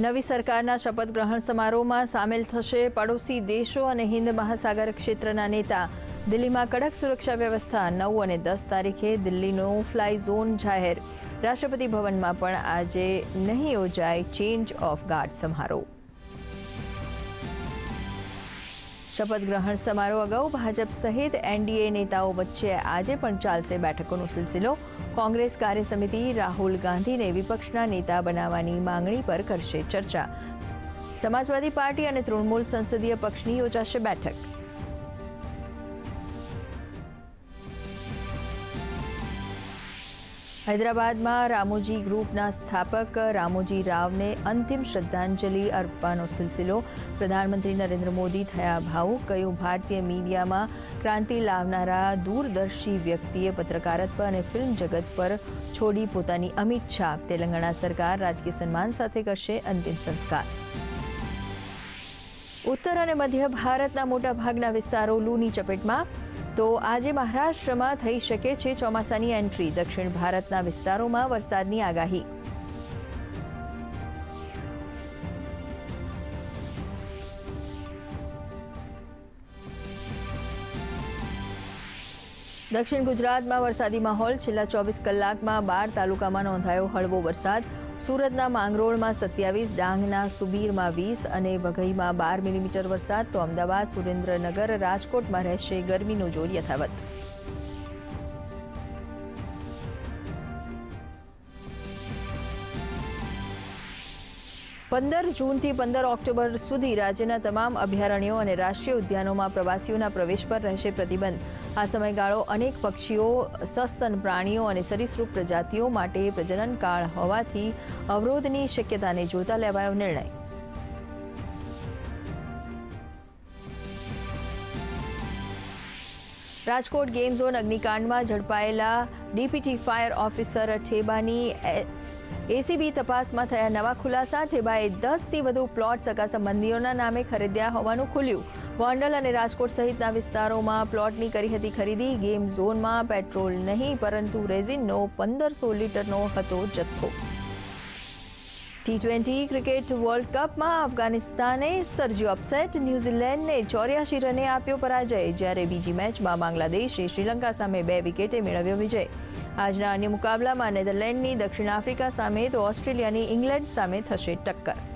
નવી સરકારના શપથ ગ્રહણ સમારોહમાં સામેલ થશે પડોશી દેશો અને હિન્દ મહાસાગર ક્ષેત્રના નેતા. દિલ્હીમાં કડક સુરક્ષા વ્યવસ્થા નવ અને દસ તારીખે દિલ્હીનો ફ્લાય ઝોન જાહેર. રાષ્ટ્રપતિ ભવનમાં પણ આજે નહીં યોજાય ચેન્જ ઓફ ગાર્ડ સમારોહ. શપથ ગ્રહણ સમારોહ અગાઉ ભાજપ સહિત એનડીએ નેતાઓ વચ્ચે આજે પણ ચાલશે બેઠકોનો સિલસિલો. કોંગ્રેસ કાર્ય સમિતિ રાહુલ ગાંધીને વિપક્ષના નેતા બનાવવાની માંગણી પર કરશે ચર્ચા. સમાજવાદી પાર્ટી અને તૃણમૂલ સંસદીય પક્ષની યોજાશે બેઠક. હૈદરાબાદમાં રામોજી ગ્રુપના સ્થાપક રામોજી રાવને અંતિમ શ્રદ્ધાંજલિ અર્પવાનો સિલસિલો. પ્રધાનમંત્રી નરેન્દ્ર મોદી થયા ભાવુક કયું ભારતીય મીડિયામાં ક્રાંતિ લાવનારા દૂરદર્શી વ્યક્તિએ પત્રકારત્વ અને ફિલ્મ જગત પર છોડી પોતાની અમિત છાપ. તેલંગાણા સરકાર રાજકીય સન્માન સાથે કરશે અંતિમ સંસ્કાર. ઉત્તર અને મધ્ય ભારતના મોટા ભાગના વિસ્તારો લૂની ચપેટમાં તો આજે મહારાષ્ટ્રમાં થઈ શકે છે ચોમાસાની એન્ટ્રી. દક્ષિણ ભારતના વિસ્તારોમાં વરસાદની આગાહી. દક્ષિણ ગુજરાતમાં વરસાદી માહોલ. છેલ્લા ચોવીસ કલાકમાં બાર તાલુકામાં નોંધાયો હળવો વરસાદ. સુરતના માંગરોળમાં સત્યાવીસ, ડાંગના સુબીરમાં વીસ અને વઘઈમાં બાર મિલીમીટર વરસાદ. તો અમદાવાદ, સુરેન્દ્રનગર, રાજકોટમાં રહેશે ગરમીનો જોર યથાવત. પંદર જૂનથી પંદર ઓક્ટોબર સુધી રાજ્યના તમામ અભયારણ્યો અને રાષ્ટ્રીય ઉદ્યાનોમાં પ્રવાસીઓના પ્રવેશ પર રહેશે પ્રતિબંધ. આ સમયગાળો અનેક પક્ષીઓ, સસ્તન પ્રાણીઓ અને સરીસૃપ પ્રજાતિઓ માટે પ્રજનનકાળ હોવાથી અવરોધની શક્યતાને જોતા લેવાયો નિર્ણય. રાજકોટ ગેમ ઝોન અગ્નિકાંડમાં ઝડપાયેલા ડીપીટી ફાયર ઓફિસર ઠેબાની એસીબી તપાસમાં થયા નવા ખુલાસા ઠેબાએ દસથી વધુ પ્લોટ સગા સંબંધીઓના નામે ખરીદ્યા હોવાનું ખુલ્યું. ગોંડલ અને રાજકોટ સહિતના વિસ્તારોમાં પ્લોટની કરી હતી ખરીદી. ગેમ ઝોનમાં પેટ્રોલ નહીં, પરંતુ રેઝિનનો પંદરસો લીટરનો હતો જથ્થો. ટી ટ્વેન્ટી ક્રિકેટ વર્લ્ડ કપમાં અફઘાનિસ્તાને સર્જ્યો અપસેટ. ન્યૂઝીલેન્ડને ચોર્યાસી રને આપ્યો પરાજય, જ્યારે બીજી મેચમાં બાંગ્લાદેશે શ્રીલંકા સામે બે વિકેટે મેળવ્યો વિજય. આજના અન્ય મુકાબલામાં નેધરલેન્ડની દક્ષિણ આફ્રિકા સામે તો ઓસ્ટ્રેલિયાની ઇંગ્લેન્ડ સામે થશે ટક્કર.